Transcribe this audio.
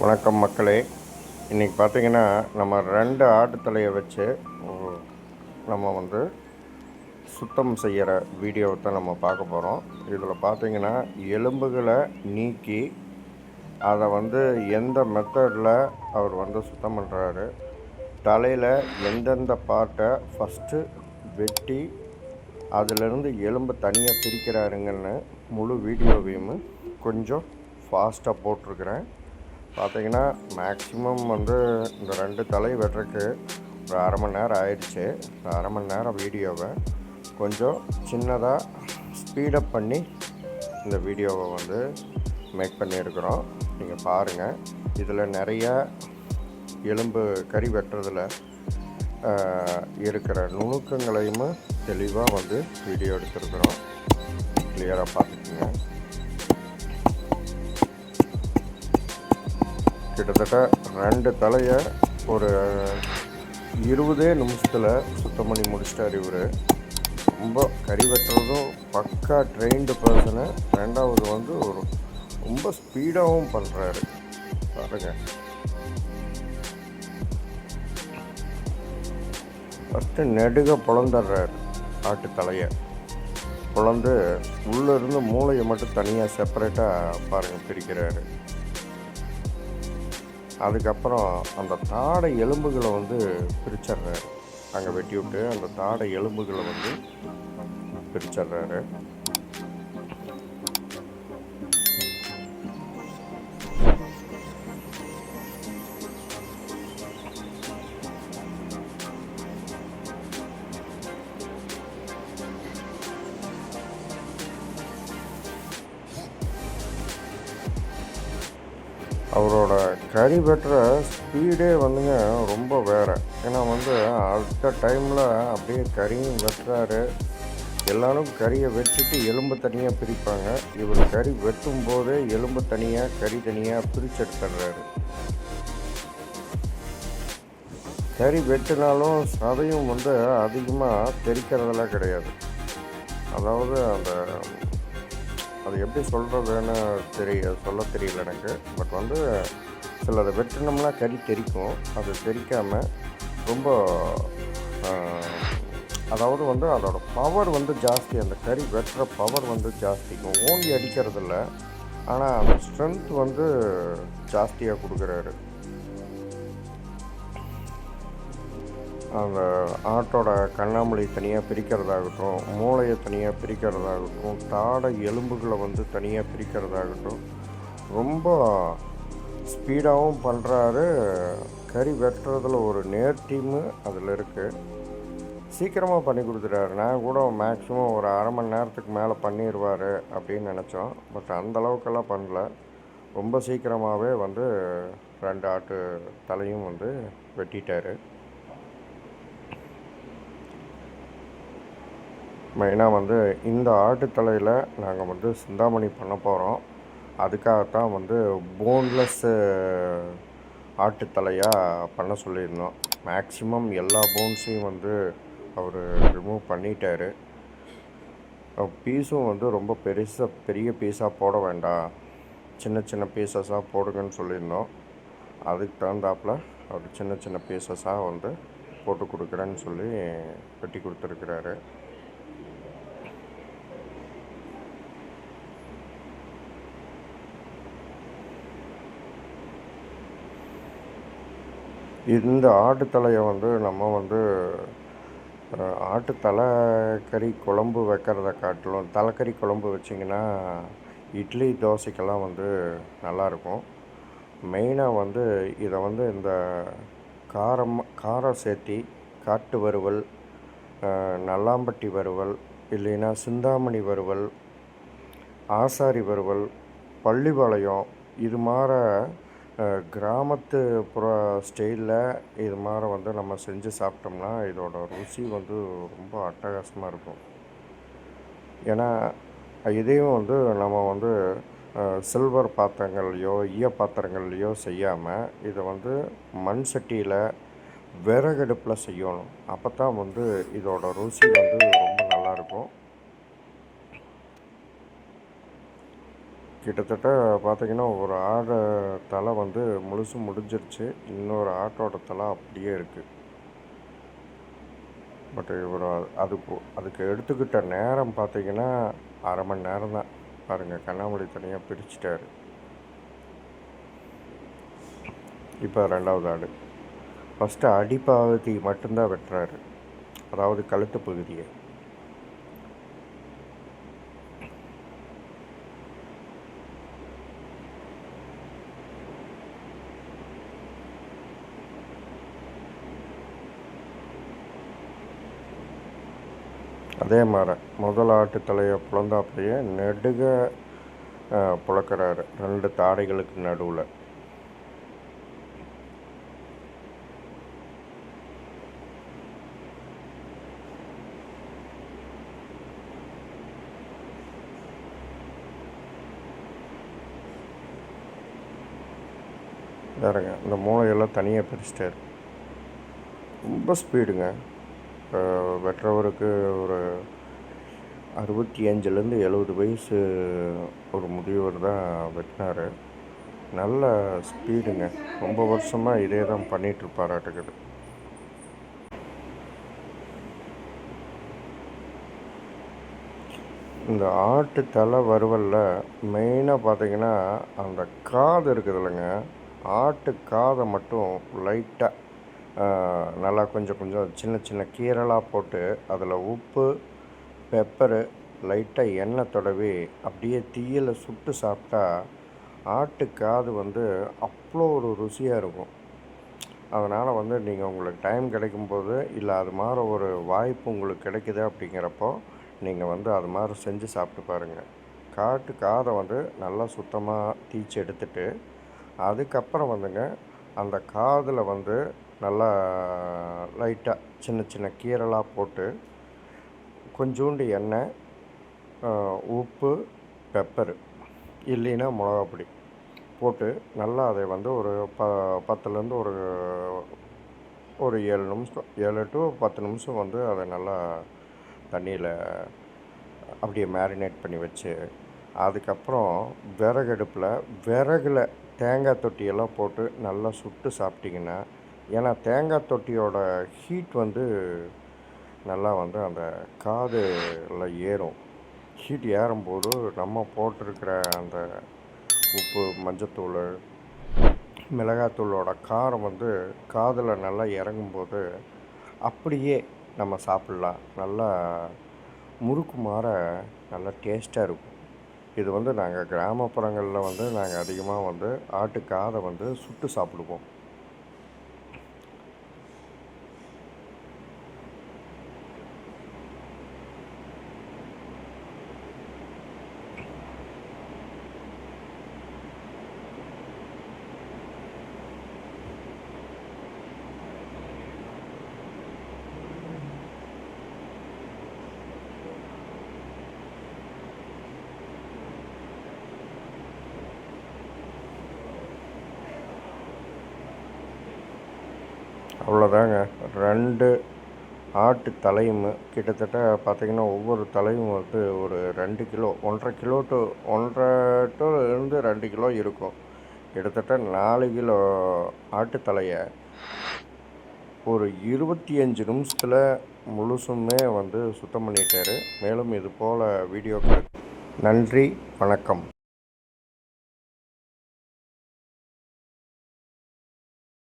வணக்கம் மக்களே. இன்றைக்கி பார்த்தீங்கன்னா நம்ம ரெண்டு ஆட்டுத்தலையை வச்சு நம்ம வந்து சுத்தம் செய்கிற வீடியோவை தான் நம்ம பார்க்க போகிறோம் இதில் பார்த்தீங்கன்னா எலும்புகளை நீக்கி அதை வந்து எந்த மெத்தடில் அவர் வந்து சுத்தம் பண்ணுறாரு தலையில் எந்தெந்த பார்ட்டை ஃபஸ்ட்டு வெட்டி அதிலிருந்து எலும்பு தனியாக பிரிக்கிறாருங்கன்னு முழு வீடியோவையும் கொஞ்சம் ஃபாஸ்ட்டாக போட்டிருக்கிறேன். பார்த்தீங்கன்னா மேக்ஸிமம் வந்து இந்த ரெண்டு தலை வெட்டுறக்கு ஒரு அரை மணி நேரம் ஆயிடுச்சு. இந்த அரை மணி நேரம் வீடியோவை கொஞ்சம் சின்னதாக ஸ்பீடப் பண்ணி இந்த வீடியோவை வந்து மேக் பண்ணியிருக்கிறோம். நீங்கள் பாருங்கள் இதில் நிறைய எலும்பு கறி வெட்டுறதில் இருக்கிற நுணுக்கங்களையும் தெளிவாக வந்து வீடியோ எடுத்திருக்கிறோம். கிளியராக பார்த்துக்குங்க. கிட்டத்தட்ட ரெண்டு தலையை ஒரு இருபதே நிமிஷத்தில் சுத்தம் பண்ணி முடிச்சிட்டார் இவர். ரொம்ப கறி வெட்டுறதும் பக்கா ட்ரெயின்டு பர்சனு ரெண்டாவது வந்து ஒரு ரொம்ப ஸ்பீடாகவும் பண்ணுறாரு பாருங்க. ஃபஸ்ட்டு நெடுக புலந்துடுறாரு ஆட்டு தலையை. பொழந்து உள்ளே இருந்து மூளையை மட்டும் தனியாக செப்பரேட்டாக பாருங்கள் பிரிக்கிறாரு. அதுக்கப்புறம் அந்த தாடை எலும்புகளை வந்து பிரிச்சிட்றாரு. அங்கே வெட்டி விட்டு அந்த தாடை எலும்புகளை வந்து பிரிச்சிட்றாரு. அவரோட கறி வெட்டுற ஸ்பீடே வந்துங்க ரொம்ப வேறு. ஏன்னா வந்து அடுத்த டைமில் அப்படியே கறியும் வெட்டுறாரு. எல்லாரும் கறியை வெட்டிட்டு எலும்பு தனியாக பிரிப்பாங்க. இவர் கறி வெட்டும் போதே எலும்பு தனியாக கறி தனியாக பிரிச்செடுத்துடுறாரு. கறி வெட்டினாலும் சதையும் வந்து அதிகமாக தெரிக்கிறதெல்லாம் கிடையாது. அதாவது அந்த அது எப்படி சொல்கிறதுன்னு தெரிய சொல்ல தெரியல எனக்கு. பட் வந்து சிலதை வெட்டினோம்னா கறி தெரிக்கும். அது தெரிக்காமல் ரொம்ப அதாவது வந்து அதோட பவர் வந்து ஜாஸ்தி. அந்த கறி வெட்டுற பவர் வந்து ஜாஸ்திக்கும் ஓங்கி அடிக்கிறதில்ல. ஆனால் அந்த ஸ்ட்ரென்த் வந்து ஜாஸ்தியாக கொடுக்குறாரு. அந்த ஆட்டோட கண்ணாமூடி தனியாக பிரிக்கிறதாகட்டும் மூளையை தனியாக பிரிக்கிறதாகட்டும் தாடை எலும்புகளை வந்து தனியாக பிரிக்கிறதாகட்டும் ரொம்ப ஸ்பீடாகவும் பண்ணுறாரு கறி வெட்டுறதுல ஒரு நேர்த்தியும் அதில் இருக்குது சீக்கிரமாக பண்ணி கொடுத்துட்டாரு. நான் கூட மேக்ஸிமம் ஒரு அரை மணி நேரத்துக்கு மேலே பண்ணிடுவார் அப்படின்னு நினச்சோம். பட் அந்த அளவுக்கெல்லாம் பண்ணல. ரொம்ப சீக்கிரமாகவே வந்து ரெண்டு ஆட்டு தலையும் வந்து வெட்டிட்டார். மெயினாக வந்து இந்த ஆட்டுத்தலையில் நாங்கள் வந்து சிந்தாமணி பண்ண போகிறோம் அதுக்காகத்தான் வந்து போன்லெஸ்ஸு ஆட்டுத்தலையாக பண்ண சொல்லியிருந்தோம். மேக்ஸிமம் எல்லா போன்ஸையும் வந்து அவர் ரிமூவ் பண்ணிட்டாரு. பீஸும் வந்து ரொம்ப பெருசாக பெரிய பீஸாக போட வேண்டாம். சின்ன சின்ன பீசஸாக போடுங்கன்னு சொல்லியிருந்தோம். அதுக்கு தகுந்தாப்புல அவர் சின்ன சின்ன பீசஸாக வந்து போட்டு கொடுக்குறேன்னு சொல்லி வெட்டி கொடுத்துருக்குறாரு. இந்த ஆட்டுத்தலையை வந்து நம்ம வந்து ஆட்டு ஆட்டுத்தலை கறி குழம்பு வைக்கிறத காட்டிலும் தலைக்கறி குழம்பு வச்சிங்கன்னா இட்லி தோசைக்கெல்லாம் வந்து நல்லாயிருக்கும். மெயினாக வந்து இதை வந்து இந்த காரம் காரம் சேர்த்தி காட்டு வறுவல் நல்லாம்பட்டி வறுவல் இல்லைன்னா சிந்தாமணி வறுவல் ஆசாரி வறுவல் பள்ளிப்பாளையம் இது மாதிரி கிராமத்து புற ஸ்டைலில் இது மாதிரி வந்து நம்ம செஞ்சு சாப்பிட்டோம்னா இதோட ருசி வந்து ரொம்ப அட்டகாசமாக இருக்கும். ஏன்னா இதையும் வந்து நம்ம வந்து சில்வர் பாத்திரங்கள்லையோ ஈய பாத்திரங்கள்லையோ செய்யாமல் இதை வந்து மண் சட்டியில் விறகடுப்பில் செய்யணும். அப்போ தான் வந்து இதோட ருசி வந்து ரொம்ப நல்லாயிருக்கும் கிட்டத்தட்ட பார்த்திங்கன்னா ஒரு ஆட தலை வந்து முழுசு முடிஞ்சிருச்சு. இன்னொரு ஆட்டோட தலை அப்படியே இருக்குது பட் இவர் அதுக்கு அதுக்கு எடுத்துக்கிட்ட நேரம் பார்த்தீங்கன்னா அரை மணி நேரம் தான். பாருங்கள் கண்ணாமூடி தனியாக பிரிச்சிட்டாரு. இப்போ ரெண்டாவது ஆடு. ஃபஸ்ட்டு அடிப்பாவதி மட்டும்தான் வெட்டுறாரு. அதாவது கழுத்து பகுதியை. அதே மாதிரி முதல் ஆட்டு தலையை பிளந்தாப்பையே நெடுக புழக்கிறாரு ரெண்டு தாடைகளுக்கு நடுவில். வேறுங்க இந்த மூளையெல்லாம் தனியாக பிரிச்சிட்டாரு. ரொம்ப ஸ்பீடுங்க. வெட்டுறவருக்கு ஒரு அறுபத்தி அஞ்சுலேருந்து எழுபது வயசு ஒரு முதியவர் தான் வெட்டினார். நல்ல ஸ்பீடுங்க. ரொம்ப வருஷமாக இதே தான் பண்ணிகிட்ருப்பாராட்டுக்குது. இந்த ஆட்டு தலை வறுவலில் மெயினாக பார்த்தீங்கன்னா அந்த காது இருக்குது இல்லைங்க ஆட்டு காதை மட்டும் லைட்டாக நல்லா கொஞ்சம் கொஞ்சம் சின்ன சின்ன கீரலாக போட்டு அதில் உப்பு பெப்பரு லைட்டாக எண்ணெய் தடவி அப்படியே தீயில் சுட்டு சாப்பிட்டா ஆட்டு காது வந்து அவ்வளோ ஒரு ருசியாக இருக்கும். அதனால் வந்து நீங்கள் உங்களுக்கு டைம் கிடைக்கும்போது இல்லை அது மாதிரி ஒரு வாய்ப்பு உங்களுக்கு கிடைக்குது அப்படிங்கிறப்போ நீங்கள் வந்து அது மாதிரி செஞ்சு சாப்பிட்டு பாருங்கள் காட்டு காதை வந்து நல்லா சுத்தமாக தீச்சு எடுத்துட்டு அதுக்கப்புறம் வந்துங்க அந்த காதில் வந்து நல்லா லைட்டாக சின்ன சின்ன கீரலாக போட்டு கொஞ்சோண்டு எண்ணெய் உப்பு பெப்பரு இல்லைன்னா மிளகாப்பொடி போட்டு நல்லா அதை வந்து ஒரு ப பத்துலேருந்து ஒரு ஒரு ஏழு நிமிஷம் ஏழு டு பத்து நிமிஷம் வந்து அதை நல்லா தண்ணியில் அப்படியே மேரினேட் பண்ணி வச்சு அதுக்கப்புறம் விறகடுப்பில் விறகுல தேங்காய் தொட்டியெல்லாம் போட்டு நல்லா சுட்டு சாப்பிட்டிங்கன்னா ஏன்னா தேங்காய் தொட்டியோட ஹீட் வந்து நல்லா வந்து அந்த காதில் ஏறும். ஹீட் ஏறும்போது நம்ம போட்டிருக்கிற அந்த உப்பு மஞ்சத்தூள் மிளகாத்தூளோட காரம் வந்து காதில் நல்லா இறங்கும்போது அப்படியே நம்ம சாப்பிட்லாம். நல்லா முறுக்கு மாற நல்லா டேஸ்ட்டாக இருக்கும். இது வந்து நாங்கள் கிராமப்புறங்களில் வந்து நாங்கள் அதிகமாக வந்து ஆட்டு காதை வந்து சுட்டு சாப்பிடுவோம். அவ்வளோதாங்க. ரெண்டு ஆட்டு தலையும் கிட்டத்தட்ட பார்த்திங்கன்னா ஒவ்வொரு தலையும் வந்து ஒரு ரெண்டு கிலோ ஒன்றரை கிலோ டு ஒன்றரை டு இருந்து ரெண்டு கிலோ இருக்கும். கிட்டத்தட்ட நாலு கிலோ ஆட்டு தலையை ஒரு இருபத்தி அஞ்சு நிமிஷத்தில் முழுசுமே வந்து சுத்தம் பண்ணிட்டாரு. மேலும் இது போல் வீடியோக்கள். நன்றி வணக்கம்.